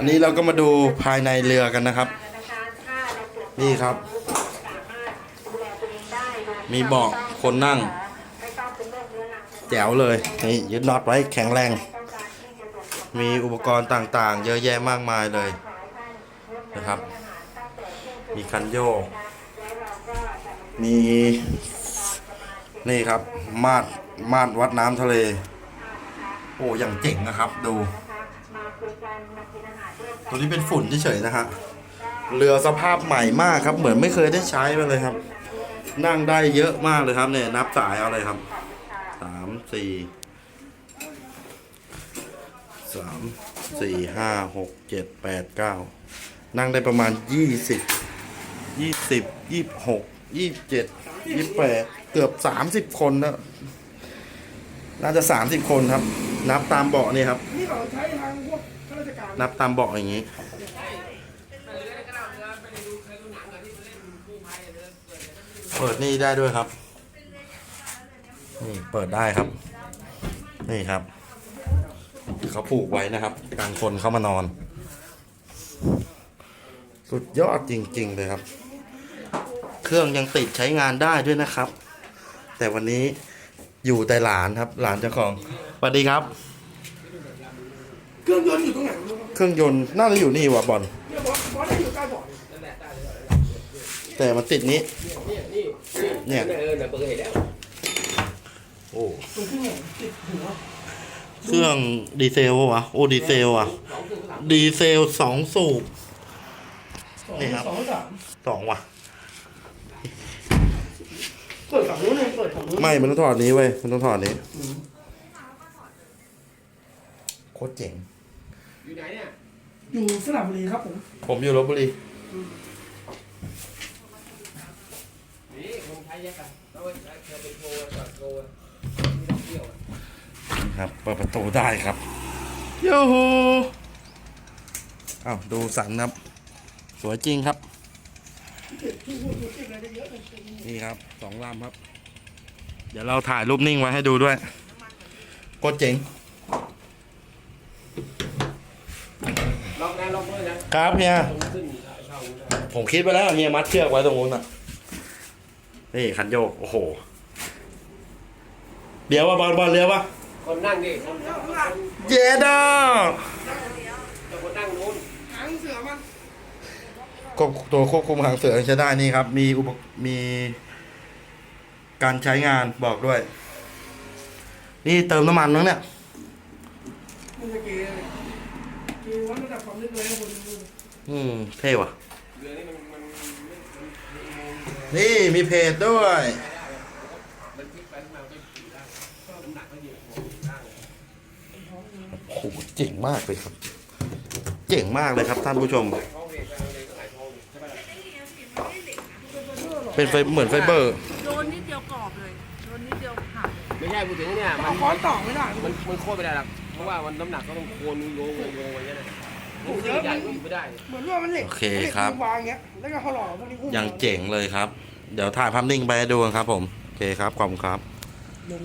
อันนี้เราก็มาดูภายในเรือกันนะครับ นี่ครับ มีเบาะคนนั่ง แจ๋วเลยนี่ยึดน็อตไว้แข็งแรง มีอุปกรณ์ต่างๆ เยอะแยะมากมายเลยนะครับ มีคันโยก มีนี่ครับ มาดมาดวัดน้ำทะเล โอ้อย่างเจ๋งนะครับดู ตัวนี้เป็นฝุ่นเฉยๆนะฮะเรือสภาพใหม่มากครับ เหมือนไม่เคยได้ใช้มาเลยครับ นั่งได้เยอะมากเลยครับเนี่ยนับสายเอาเลยครับสามสี่สามสี่ห้าหกเจ็ดแปดเก้านั่งได้ประมาณยี่สิบยี่สิบยี่สิบหกยี่สิบเจ็ดยี่สิบแปดเกือบสามสิบคนนะน่าจะสามสิบคนครับ นับตามเบาะนี่ครับ นี่เราใช้ทางพวกข้าราชการนับตามเบาะอย่างนี้เปิดนี่ได้ด้วยครับ นี่เปิดได้ครับ นี่ครับ เขาผูกไว้นะครับการคนเข้ามานอน สุดยอดจริง ๆ เลยครับ เครื่องยังติดใช้งานได้ด้วยนะครับ แต่วันนี้ อยู่แต่หลานครับ หลานเจ้าของสวัสดีครับ เครื่องยนต์อยู่ตรงไหนไม่รู้ครับเครื่องยนต์น่าจะอยู่นี่ว่ะบอลเนี่ยบอสบอสได้อยู่ใต้เบาะเนี่ยแต่มันติดนี้ เนี่ยเออน่ะเปิดเห็นแล้วโอ้ตรงเครื่องติดหัวเครื่องดีเซลวะโอ้ดีเซลอะดีเซลสองสูบสองนี่ครับ สองสามสองว่ะ เปิดฝั่งนู้นเลยเปิดฝั่งนู้นไม่ มันต้องถอดนี้เว้ย มันต้องถอดนี้ โคตรเจ๋ง อยู่ไหนเนี่ยอยู่สระบุรีครับผมผมอยู่ลบบุรี นี่คนไทยแยกกันแล้วเธอไปโทรจอดโทรที่ท่องเที่ยวอะครับ เปิดประตูได้ครับโยโฮอ้าวดูสันครับ สวยจริงครับ นี่ครับสองลำครับ เดี๋ยวเราถ่ายรูปนิ่งไว้ให้ดูด้วยโคตรเจ๋งล็อกนะล็อกด้วยนะครับเฮียตรงขึ้นเข้าได้ผมคิดไปแล้วเฮียมัดเชือกไว้ตรงนู้นอะ นี่คันโยก โอ้โห เดี๋ยวว่าบอลบอลเลี้ยววะคนนั่งดิคนนั่งคนเยดาแต่คนนั่งนู้นหางเสือมัน ควบตัวควบคุมหางเสือใช้ได้นี่ครับ มีอุปมีการใช้งานบอกด้วย นี่เติมน้ำมันมั้งเนี่ยมันจะเท่ห์วัดระดับความลึกเลยนะคุณอืมเท่ว่ะ เรือนี่มันมันนี่มีเพจด้วย มันพลิกไปมาไม่ขี่ได้น้ำหนักก็เยอะหัวได้โอ้โหเจ๋งมากเลยครับ เจ๋งมากเลยครับท่านผู้ชม ท้องเบรกไปเลยก็หลายท้องใช่ไหมล่ะ เป็นไฟเหมือนไฟเบอร์ โดนนิดเดียวกรอบเลย โดนนิดเดียวหักไม่ใช่พูดถึงเนี่ยมัเอานค้อนต่อไม่ได้มันมันโค่นไม่ได้หรอกเพราะว่ามันน้ำหนักก็ต้องโคนโยงโยงโยงไว้เงี้ยนะมันขึ้นใหญ่ก็อยู่ไม่ได้เหมือนว่ามันเหล็กโอเคหล็กครับ วางเงี้ยแล้วก็เขาหล่อพวกนี้หุ้มอย่างเจ๋งเลยครับ เดี๋ยวถ่ายภาพนิ่งไปให้ดูกันครับผม โอเคครับขอบคุณครับ